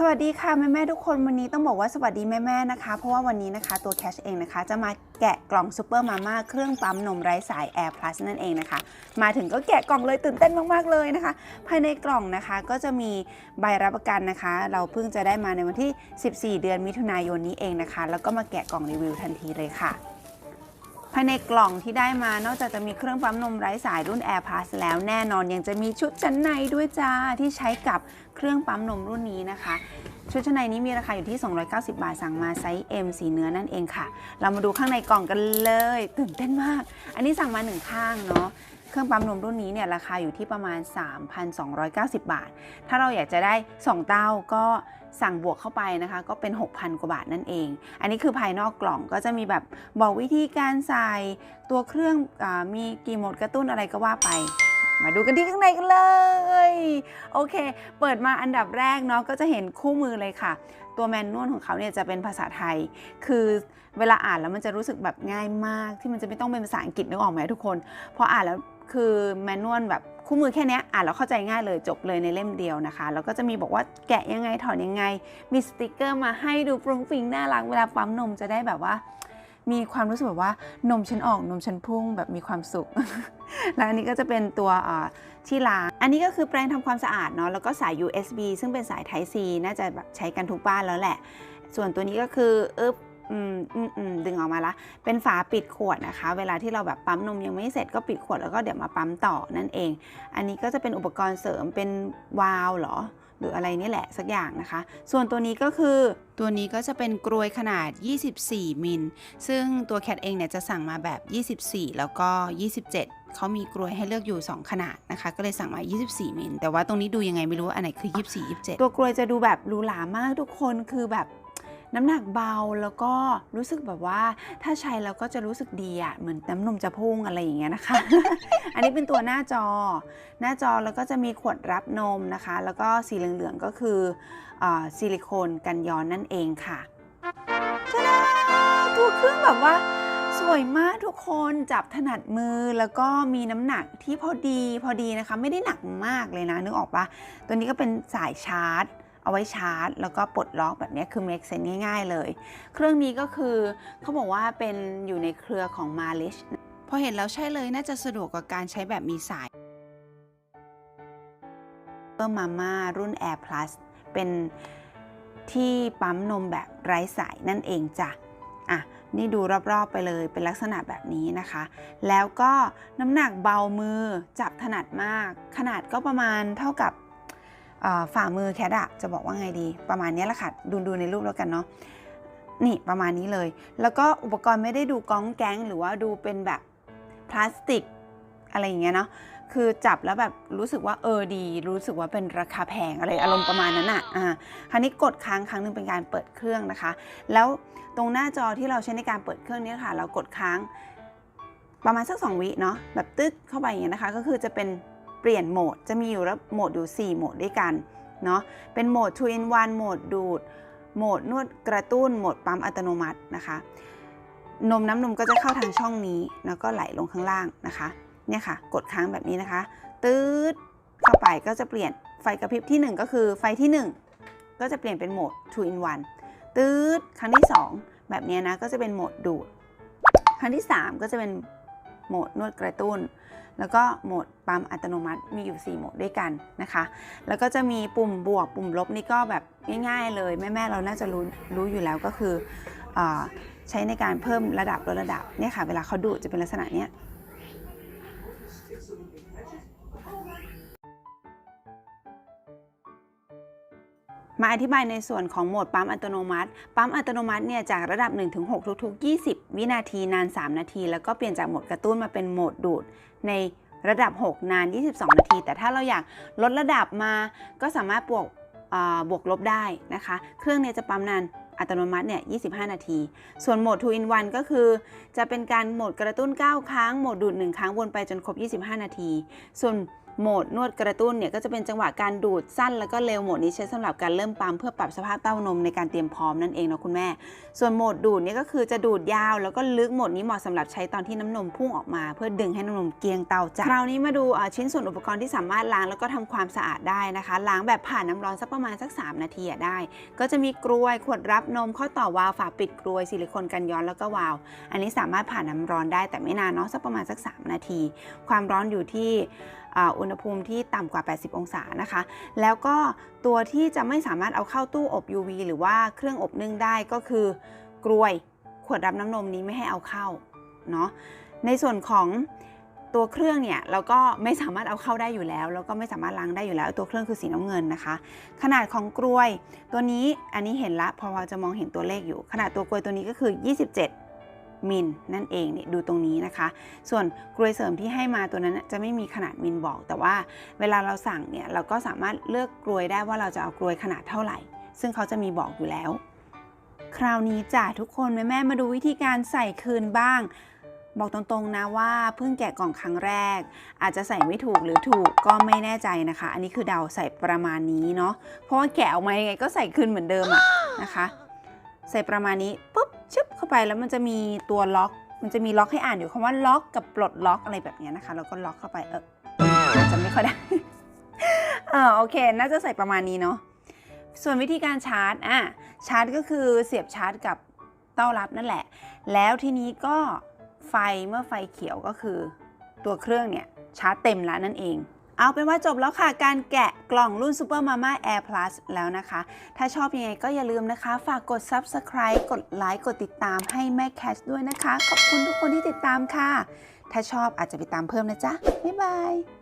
สวัสดีค่ะแม่แม่ทุกคนวันนี้ต้องบอกว่าสวัสดีแม่แม่นะคะ เพราะว่าวันนี้นะคะตัวแคชเองนะคะ จะมาแกะกล่องซูเปอร์มาม่าเครื่องปั๊มนมไร้สาย Air Plus นั่นเองนะคะ มาถึงก็แกะกล่องเลยตื่นเต้นมากๆเลยนะคะ ภายในกล่องนะคะก็จะมีใบรับประกันนะคะ เราเพิ่งจะได้มาในวันที่ 14 เดือนมิถุนายนนี้เองนะคะ แล้วก็มาแกะกล่องรีวิวทันทีเลยค่ะ ภายในกล่องที่ได้มานอกจากจะมีเครื่องปั๊มนมไร้สายรุ่น Air Plus แล้วแน่นอนยังจะมีชุดชั้นในด้วยจ้าที่ใช้กับเครื่องปั๊มนมรุ่นนี้นะคะ ชุดชั้นในนี้มีราคาอยู่ที่ 290 บาทสั่งมาไซส์ M สีเนื้อนั่นเองค่ะ เรามาดูข้างในกล่องกันเลย ตื่นเต้นมาก อันนี้สั่งมาหนึ่งข้างเนาะ เครื่องปั๊มนมรุ่นนี้เนี่ยราคาอยู่ที่ประมาณ 3,290 บาท ถ้าเราอยากจะได้ 2 เต้าก็สั่งบวกเข้าไปนะคะ ก็เป็น 6,000 กว่าบาทนั่นเอง อันนี้คือภายนอกกล่องก็จะมีแบบบอกวิธีการใส่ตัวเครื่องอมีกี่โหมดกระตุ้นอะไรก็ว่าไปมาดูกันที่ข้างในกันเลย โอเค เปิดมาอันดับแรกเนาะก็จะเห็นคู่มือเลยค่ะ ตัวแมนนวลของเขาเนี่ยจะเป็นภาษาไทย คือเวลาอ่านแล้วมันจะรู้สึกแบบง่ายมาก ที่มันจะไม่ต้องเป็นภาษาอังกฤษนึกออกไหมทุกคน พออ่านแล้ว คือแมนนวลแบบคู่มือแค่เนี้ยอ่านแล้วเข้าใจง่ายเลยจบเลยในเล่มเดียวนะคะ แล้วก็จะมีบอกว่าแกะยังไงถอนยังไง มีสติกเกอร์มาให้ดูฟรุ้งฟิ้งน่ารักเวลาปั๊มนมจะได้แบบว่า มีความรู้สึกแบบว่านมฉันออกนมฉันพุ่งแบบมีความสุข แล้วอันนี้ก็จะเป็นตัวที่ล้าง อันนี้ก็คือแปรงทำความสะอาดเนาะแล้วก็สาย USB ซึ่งเป็นสาย Type C น่าจะแบบใช้กันทุกบ้านแล้วแหละ ส่วนตัวนี้ก็คืออ อืมอืมอืมดึงออกมาละ เป็นฝาปิดขวดนะคะ เวลาที่เราแบบปั๊มนมยังไม่เสร็จก็ปิดขวดแล้วก็เดี๋ยวมาปั๊มต่อนั่นเอง อันนี้ก็จะเป็นอุปกรณ์เสริมเป็นวาล์วหรอ หรืออะไรนี่แหละสักอย่างนะคะ ส่วนตัวนี้ก็คือตัวนี้ก็จะเป็นกรวยขนาด 24 มิล ซึ่งตัวแคทเองเนี่ยจะสั่งมาแบบ 24 แล้วก็ 27 เขามีกรวยให้เลือกอยู่ 2 ขนาดนะคะ ก็เลยสั่งมา 24 มิล แต่ว่าตรงนี้ดูยังไงไม่รู้ว่าอันไหนคือ 24 27 ตัวกรวยจะดูแบบหรูหรามากทุกคน คือแบบ น้ำหนักเบาแล้วก็รู้สึกแบบว่า ถ้าใช้แล้วก็จะรู้สึกดีอะเหมือนน้ำนมจะพุ่งอะไรอย่างเงี้ยนะคะ อันนี้เป็นตัวหน้าจอ หน้าจอแล้วก็จะมีขวดรับนมนะคะ แล้วก็สีเหลืองๆก็คืออซิลิโคนกันย้อนนั่นเองค่ะจ้าดาตัวเครื่องแบบว่าสวยมากทุกคนจับถนัดมือแล้วก็มีน้ำหนักที่พอดีพอดีนะคะ ไม่ได้หนักมากเลยนะนึกออกปะตัวนี้ก็เป็นสายชาร์จ เอาไว้ชาร์จ แล้วก็ปลดล็อกแบบนี้คือ make sense ง่าย ๆ เลย เครื่องนี้ก็คือเขาบอกว่าเป็นอยู่ในเครือของ Malish พอเห็นแล้วใช่เลยน่าจะสะดวกกับการใช้แบบมีสายเปอร์มาม่ารุ่น Air Plus เป็นที่ปั๊มนมแบบไร้สายนั่นเองจ้ะอะนี่ดูรอบๆไปเลยเป็นลักษณะแบบนี้นะคะ แล้วก็น้ำหนักเบามือจับถนัดมาก ขนาดก็ประมาณเท่ากับ ฝ่ามือแคทอะจะบอกว่าไงดี ประมาณนี้แหละค่ะดูดูในรูปแล้วกันเนาะนี่ประมาณนี้เลย แล้วก็อุปกรณ์ไม่ได้ดูก้องแก๊งหรือว่าดูเป็นแบบพลาสติกอะไรอย่างเงี้ยเนาะคือจับแล้วแบบรู้สึกว่าเออดี รู้สึกว่าเป็นราคาแพงอะไรอารมณ์ประมาณนั้นอะอ่าคราวนี้กดค้างครั้งหนึงเป็นการเปิดเครื่องนะคะ แล้วตรงหน้าจอที่เราใช้ในการเปิดเครื่องนี้ค่ะ เรากดค้างประมาณสัก 2 วิเนาะแบบตึ๊ดเข้าไปอย่างเงี้ยนะคะ ก็คือจะเป็น เปลี่ยนโหมด จะมีอยู่ล้วโหมดอยู่ 4 โหมดด้วยกันเนาะ เป็นโหมด2 in 1โหมดดูด โหมดนวดกระตุ้น โหมดปั๊มอัตโนมัตินะคะ นมน้ำนมก็จะเข้าทางช่องนี้ แล้วก็ไหลลงข้างล่างนะคะ เนี่ยค่ะ กดค้างแบบนี้นะคะ ตืดเข้าไปก็จะเปลี่ยนไฟกระพริบที่ 1 ก็คือไฟที่ 1 ก็จะเปลี่ยนเป็นโหมด2 in 1ตืดครั้งที่ 2 แบบนี้นะ ก็จะเป็นโหมดดูด ครั้งที่ 3 ก็จะเป็นโหมดนวดกระตุ้น แล้วก็โหมดปั๊มอัตโนมัติมีอยู่ 4 โหมดด้วยกันนะคะ แล้วก็จะมีปุ่มบวกปุ่มลบนี่ก็แบบง่ายๆเลย แม่ๆเราน่าจะรู้รู้อยู่แล้วก็คืออใช้ในการเพิ่มระดับลดระดับเนี่ยค่ะ เวลาเขาดูจะเป็นลักษณะเนี้ย มาอธิบายในส่วนของโหมดปั๊มอัตโนมัติ ปั๊มอัตโนมัติเนี่ยจากระดับ1-6ทุกๆ 20 วินาทีนาน 3 นาที แล้วก็เปลี่ยนจากโหมดกระตุ้นมาเป็นโหมดดูด ในระดับ 6 นาน 22 นาที แต่ถ้าเราอยากลดระดับมาก็สามารถบวกอ่าบวกลบได้นะคะ เครื่องเนี่ยจะปั๊มนานอัตโนมัติเนี่ย 25 นาที ส่วนโหมด 2 in 1 ก็คือ จะเป็นการโหมดกระตุ้น 9 ครั้ง โหมดดูด 1 ครั้งวนไปจนครบ 25 นาที ส่วน โหมดนวดกระตุ้นเนี่ยก็จะเป็นจังหวะการดูดสั้นแล้วก็เร็วโหมดนี้ใช้สำหรับการเริ่มปั๊มเพื่อปรับสภาพเต้านมในการเตรียมพร้อมนั่นเองเนาะคุณแม่ ส่วนโหมดดูดเนี่ยก็คือจะดูดยาวแล้วก็ลึกโหมดนี้เหมาะสำหรับใช้ตอนที่น้ำนมพุ่งออกมา เพื่อดึงให้น้ำนมเกลียงเตาจ้ะคราวนี้มาดูชิ้นส่วนอุปกรณ์ที่สามารถล้างแล้วก็ทำความสะอาดได้นะคะ ล้างแบบผ่านน้ำร้อนสักประมาณสัก 3 นาทีอะได้ ก็จะมีกรวยขวดรับนมข้อต่อวาล์วฝาปิดกรวยซิลิโคนกันย้อนแล้วก็วาล์วอันนี้สามารถผ่านน้ำร้อนได้แต่ไม่นานเนาะสักประมาณสัก 3 นาที ความร้อนอยู่ที่อุณหภูมิที่ต่ำกว่า 80 องศานะคะ แล้วก็ตัวที่จะไม่สามารถเอาเข้าตู้อบ UV หรือว่าเครื่องอบนึ่งได้ก็คือกรวยขวดรับน้ำนมนี้ไม่ให้เอาเข้าเนาะในส่วนของตัวเครื่องเนี่ยเราก็ไม่สามารถเอาเข้าได้อยู่แล้ว แล้วก็ไม่สามารถล้างได้อยู่แล้ว ตัวเครื่องคือสีน้ำเงินนะคะ ขนาดของกรวยตัวนี้อันนี้เห็นละพอจะมองเห็นตัวเลขอยู่ ขนาดตัวกรวยตัวนี้ก็คือ 27 มิลนั่นเองเนี่ยดูตรงนี้นะคะ ส่วนกรวยเสริมที่ให้มาตัวนั้นจะไม่มีขนาดมิลบอก แต่ว่าเวลาเราสั่งเนี่ยเราก็สามารถเลือกกรวยได้ว่าเราจะเอากรวยขนาดเท่าไหร่ ซึ่งเขาจะมีบอกอยู่แล้ว คราวนี้จ้ะทุกคนแม่แม่มาดูวิธีการใส่คืนบ้าง บอกตรงๆนะว่าเพิ่งแกะกล่องครั้งแรก อาจจะใส่ไม่ถูกหรือถูกก็ไม่แน่ใจนะคะ อันนี้คือเดาใส่ประมาณนี้เนาะเพราะว่าแกะออกมายังไงก็ใส่คืนเหมือนเดิมอะนะคะ ใส่ประมาณนี้ปุ๊บ ชึบเข้าไปแล้วมันจะมีตัวล็อก มันจะมีล็อกให้อ่านอยู่คำว่าล็อกกับปลดล็อกอะไรแบบเนี้ยนะคะ แล้วก็ล็อกเข้าไปเอออาจจะไม่ค่อยได้เออโอเค น่าจะใส่ประมาณนี้เนาะส่วนวิธีการชาร์จอะชาร์จก็คือเสียบชาร์จกับเต้ารับนั่นแหละ แล้วทีนี้ก็ไฟเมื่อไฟเขียวก็คือ ตัวเครื่องเนี่ยชาร์จเต็มแล้วนั่นเอง เอาเป็นว่าจบแล้วค่ะ การแกะกล่องรุ่น Super Mama Air Plus แล้วนะคะ ถ้าชอบยังไงก็อย่าลืมนะคะ ฝากกด Subscribe กดไลค์กดติดตามให้แม่แคชด้วยนะคะ ขอบคุณทุกคนที่ติดตามค่ะ ถ้าชอบอาจจะไปตามเพิ่มนะจ๊ะ บ๊ายบาย